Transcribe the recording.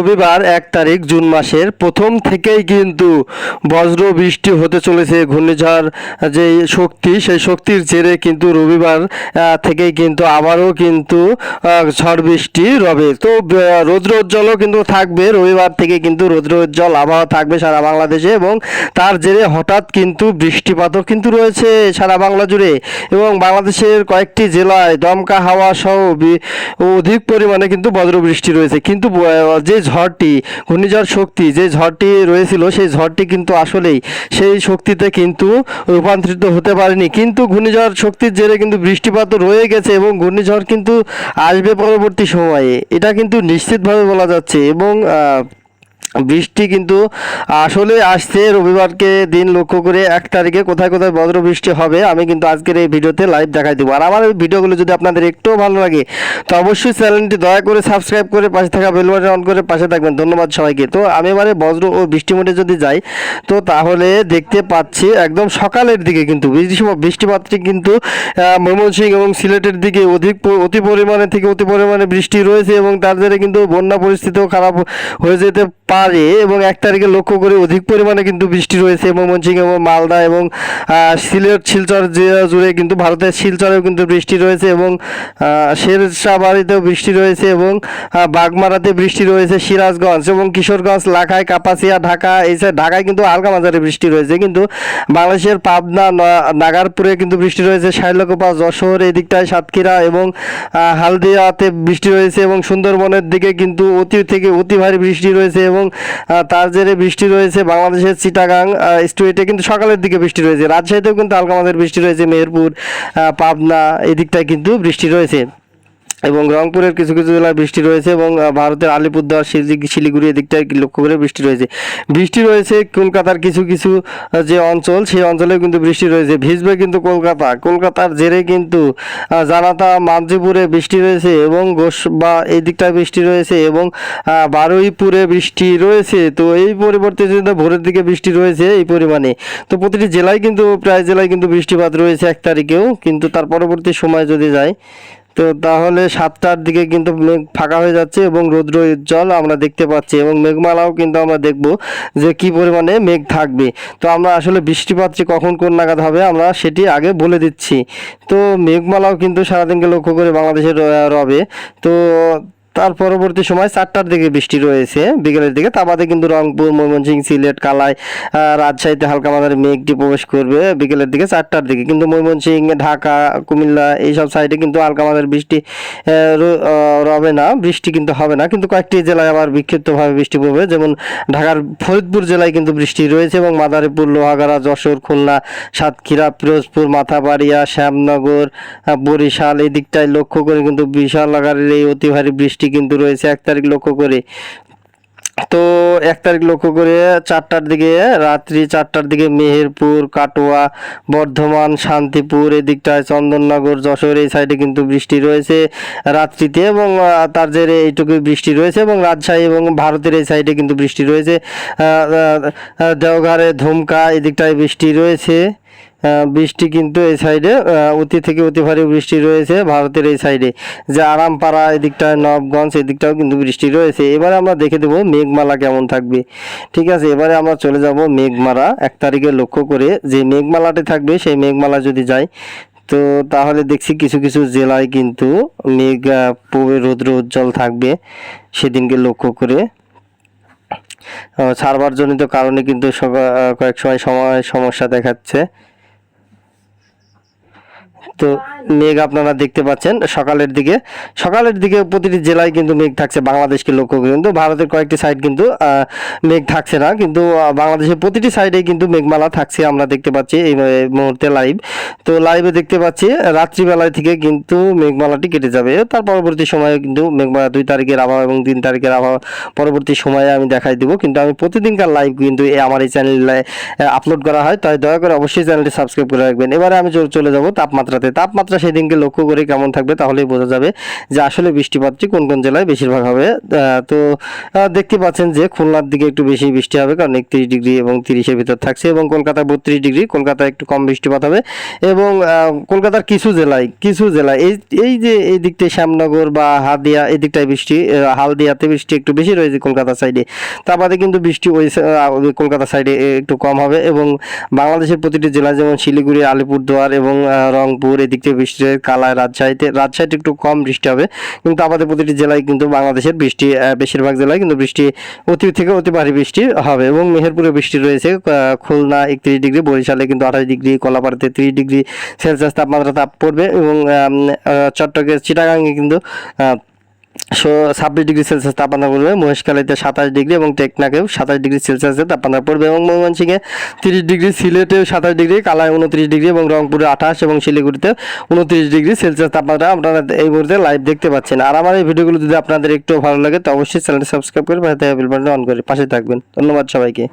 রবিবার এক তারিখ জুন মাসের প্রথম থেকেই কিন্তু বজ্র বৃষ্টি হতে চলেছে ঘূর্ণিঝড় যে শক্তি, সেই শক্তির জেরে কিন্তু রবিবার থেকেই কিন্তু আবারও কিন্তু ঝড় বৃষ্টি রবে। তো রৌদ্রোজ্জ্বলও কিন্তু থাকবে, রবিবার থেকে কিন্তু রৌদ্রোজ্জ্বল আবহাওয়া থাকবে সারা বাংলাদেশে এবং তার জেরে হঠাৎ কিন্তু বৃষ্টিপাতও কিন্তু রয়েছে সারা বাংলা জুড়ে এবং বাংলাদেশের কয়েকটি জেলায় দমকা হাওয়া সহ অধিক পরিমাণে কিন্তু বজ্র বৃষ্টি রয়েছে। কিন্তু যে ঝড়টি, ঘূর্ণিঝড় শক্তি, যে ঝড়টি রয়েছিল, সেই ঝড়টি কিন্তু আসলেই সেই শক্তিতে কিন্তু রূপান্তরিত হতে পারেনি। কিন্তু ঘূর্ণিঝড় শক্তির জেরে কিন্তু বৃষ্টিপাতও রয়ে গেছে এবং ঘূর্ণিঝড় কিন্তু আসবে পরবর্তী সময়ে। এটা কিন্তু নিশ্চিতভাবে বলা যাচ্ছে এবং বৃষ্টি কিন্তু আসলে আসছে। রবিবারকে দিন লক্ষ্য করে এক তারিখে কোথায় কোথায় বজ্র বৃষ্টি হবে, আমি কিন্তু আজকের এই ভিডিওতে লাইভ দেখাই দেবো। আর আমার ভিডিওগুলো যদি আপনাদের একটুও ভালো লাগে, তো অবশ্যই চ্যানেলটি দয়া করে সাবস্ক্রাইব করে পাশে থাকা বেল বাটন অন করে পাশে থাকবেন। ধন্যবাদ সবাইকে। তো আমি এবারে বজ্র ও বৃষ্টি মোটে যদি যাই, তো তাহলে দেখতে পাচ্ছি একদম সকালের দিকে কিন্তু বৃষ্টি- বৃষ্টিপাতটি কিন্তু ময়মনসিংহ এবং সিলেটের দিকে অধিক অতি পরিমাণে থেকে অতি পরিমাণে বৃষ্টি রয়েছে এবং তার জেরে কিন্তু বন্যা পরিস্থিতিও খারাপ হয়ে যেতে পারে এবং এক তারিখে লক্ষ্য করে অধিক পরিমাণে কিন্তু বৃষ্টি রয়েছে ময়মনসিংহ এবং মালদা এবং সিলেট, শিলচর জুড়ে কিন্তু ভারতের শিলচরেও কিন্তু বৃষ্টি রয়েছে এবং শেরশাহবাড়িতেও বৃষ্টি রয়েছে এবং বাগমারাতে বৃষ্টি রয়েছে, সিরাজগঞ্জ এবং কিশোরগঞ্জ লাখায় কাপাসিয়া, ঢাকা, এই ঢাকায় কিন্তু হালকা মাঝারি বৃষ্টি রয়েছে। কিন্তু বাংলাদেশের পাবনা নাগারপুরে কিন্তু বৃষ্টি রয়েছে শাইলকোপা যশোর এই দিকটায় সাতক্ষীরা এবং হালদিয়াতে বৃষ্টি রয়েছে এবং সুন্দরবনের দিকে কিন্তু অতি থেকে অতি ভারী বৃষ্টি রয়েছে এবং তার জেরে বৃষ্টি রয়েছে বাংলাদেশের চিটাগাং স্টুয়েটে কিন্তু সকালের দিকে বৃষ্টি রয়েছে। রাজশাহীতেও কিন্তু হালকা মাঝারি বৃষ্টি রয়েছে। মেহেরপুর পাবনা, এদিকটায় কিন্তু বৃষ্টি রয়েছে। এবং রংপুরের কিছু কিছু জেলায় বৃষ্টি রয়েছে এবং ভারতের আলিপুরদুয়ার শিলি- শিলিগুড়ি এদিকটায় লক্ষ্য করে বৃষ্টি রয়েছে। বৃষ্টি রয়েছে কলকাতার কিছু কিছু যে অঞ্চল, সেই অঞ্চলে কিন্তু বৃষ্টি রয়েছে। ভিজবে কিন্তু কলকাতা। কলকাতার জেরে কিন্তু জানাতা মাঝিপুরে বৃষ্টি রয়েছে এবং গোস বা এই দিকটায় বৃষ্টি রয়েছে এবং বারুইপুরে বৃষ্টি রয়েছে। তো এই পরিবর্তে যদি ভোরের দিকে বৃষ্টি রয়েছে এই পরিমাণে, তো প্রতিটি জেলায় কিন্তু, প্রায় জেলায় কিন্তু বৃষ্টিপাত রয়েছে এক তারিখেও। কিন্তু তার পরবর্তী সময় যদি যায় তো তাহলে সাতটার দিকে কিন্তু মেঘ ফাঁকা হয়ে যাচ্ছে এবং রৌদ্র উজ্জ্বল আমরা দেখতে পাচ্ছি এবং মেঘমালাও কিন্তু আমরা দেখব যে কি পরিমাণে মেঘ থাকবে। তো আমরা আসলে বৃষ্টিপাত যে কখন কোন নাগাদ হবে আমরা সেটি আগে বলে দিচ্ছি। তো মেঘমালাও কিন্তু সারাদিনকে লক্ষ্য করে বাংলাদেশের রবে। তো তার পরবর্তী সময় চারটার দিকে বৃষ্টি রয়েছে। বিকেলের দিকে তা বাদে কিন্তু রংপুর, ময়মনসিংহ, সিলেট, কালাই রাজশাহীতে হালকা মাঝারি মেঘটি প্রবেশ করবে। বিকেলের দিকে চারটার দিকে কিন্তু ময়মনসিংহ, ঢাকা, কুমিল্লা এইসব সাইডে কিন্তু হালকা মাঝারি বৃষ্টি রবে না, বৃষ্টি কিন্তু হবে না। কিন্তু কয়েকটি জেলায় আবার বিক্ষিপ্তভাবে বৃষ্টি পড়বে। যেমন ঢাকার ফরিদপুর জেলায় কিন্তু বৃষ্টি রয়েছে এবং মাদারীপুর, লোহাগাড়া, যশোর, খুলনা, সাতক্ষীরা, পিরোজপুর, মাথাবাড়িয়া, শ্যামনগর বরিশাল এই দিকটায় লক্ষ্য করে কিন্তু বিশাল আকারের এই অতি ভারী বৃষ্টি কিন্তু রয়েছে এক তারিখ লক্ষ্য করে। তো এক তারিখ লক্ষ্য করে চারটার দিকে, রাত্রি চারটার দিকে মেহেরপুর, কাটোয়া, বর্ধমান, শান্তিপুর এই দিকটায় চন্দননগর, যশোর এই সাইডে কিন্তু বৃষ্টি রয়েছে রাত্রিতে এবং তার জেরে এইটুকু বৃষ্টি রয়েছে এবং রাজশাহী এবং ভারতের এই সাইডে কিন্তু বৃষ্টি রয়েছে। দেওঘরে ধুমকা, এদিকটায় বৃষ্টি রয়েছে। বৃষ্টি কিন্তু এই সাইডে অতি থেকে অতি ভারী বৃষ্টি রয়েছে ভারতের এই সাইডে যে আরামপাড়া এদিকটায় নবগঞ্জ এদিকটাও কিন্তু বৃষ্টি রয়েছে। এবারে আমরা দেখে দেবো মেঘমালা কেমন থাকবে। ঠিক আছে এবারে আমরা চলে যাব মেঘমালা। এক তারিখে লক্ষ্য করে যে মেঘমালাটি থাকবে সেই মেঘমালা যদি যাই তো তাহলে দেখছি কিছু কিছু জেলায় কিন্তু মেঘ রৌদ্র উজ্জ্বল থাকবে। সেদিনকে লক্ষ্য করে আহ, সার্ভার জনিত কারণে কিন্তু কয়েক সময় সময় সমস্যা দেখাচ্ছে। তো মেঘ আপনারা দেখতে পাচ্ছেন সকালের দিকে। সকালের দিকে প্রতিটি জেলায় কিন্তু মেঘ থাকছে, বাংলাদেশকে লক্ষ্য করে কিন্তু ভারতের কয়েকটি সাইড কিন্তু মেঘ থাকছে না। কিন্তু বাংলাদেশের প্রতিটি সাইডে কিন্তু মেঘমালা থাকছে আমরা দেখতে পাচ্ছি এই মুহূর্তে লাইভ তো লাইভে দেখতে পাচ্ছি, রাত্রিবেলায় থেকে কিন্তু মেঘমালাটি কেটে যাবে। তার পরবর্তী সময়ে কিন্তু মেঘমালা দুই তারিখের আবহাওয়া এবং তিন তারিখের আবহাওয়া পরবর্তী সময়ে আমি দেখাই দিব। কিন্তু আমি প্রতিদিনকার লাইভ কিন্তু আমার এই চ্যানেলে আপলোড করা হয়। তাই দয়া করে অবশ্যই চ্যানেলটি সাবস্ক্রাইব করে রাখবেন। এবারে আমি চলে যাব তাপমাত্রা তাপমাত্রাতে তাপমাত্রা সেদিনকে লক্ষ্য করে কেমন থাকবে তাহলেই বোঝা যাবে যে আসলে বৃষ্টিপাতটি কোন কোন জেলায় বেশিরভাগ হবে। তো দেখতে পাচ্ছেন যে খুলনার দিকে একটু বেশি বৃষ্টি হবে কারণ একত্রিশ ডিগ্রি এবং তিরিশের ভিতর থাকছে এবং কলকাতায় বত্রিশ ডিগ্রি কলকাতায় একটু কম বৃষ্টিপাত হবে এবং কলকাতার কিছু জেলায় কিছু জেলায় এই এই যে এই দিকটায় শ্যামনগর বা হাদিয়া এই দিকটায় বৃষ্টি হালদিয়াতে বৃষ্টি একটু বেশি রয়েছে কলকাতা সাইডে। তার বাদে কিন্তু বৃষ্টি ওই কলকাতা সাইডে একটু কম হবে এবং বাংলাদেশের প্রতিটি জেলা যেমন শিলিগুড়ি আলিপুরদুয়ার এবং আহ, রংপুর এদিক থেকে বৃষ্টি হয়, কালায় রাজশাহীতে রাজশাহীতে একটু কম বৃষ্টি হবে। কিন্তু আমাদের প্রতিটি জেলায় কিন্তু বাংলাদেশের বৃষ্টি বেশিরভাগ জেলায় কিন্তু বৃষ্টি অতি থেকে অতি ভারী বৃষ্টি হবে এবং মেহেরপুরে বৃষ্টি রয়েছে। খুলনা একত্রিশ ডিগ্রি, বরিশালে কিন্তু আঠাশ ডিগ্রি, কলাপাড়াতে ত্রিশ ডিগ্রি সেলসিয়াস তাপমাত্রা তাপ পড়বে এবং চট্টগ্রাম চিটাগাঙ্গে কিন্তু ছাব্বিশ ডিগ্রি সেলসিয়াস তাপমাত্রা পড়বে, মহেশখালীতে সাতাশ ডিগ্রি এবং টেকনাকেও সাতাশ ডিগ্রি সেলসিয়াসের তাপমাত্রা পড়বে এবং ময়মনসিংহে তিরিশ ডিগ্রি, সিলেটেও সাতাশ ডিগ্রি কালায় উনত্রিশ ডিগ্রি এবং রংপুরে আঠাশ এবং শিলিগুড়িতে উনত্রিশ ডিগ্রি সেলসিয়াস তাপমাত্রা আপনারা এই মুহূর্তে লাইভ দেখতে পাচ্ছেন আর আমার এই ভিডিওগুলো যদি আপনাদের একটু ভালো লাগে, তো অবশ্যই চ্যানেলটি সাবস্ক্রাইব করে অন করে পাশে থাকবেন। ধন্যবাদ সবাইকে।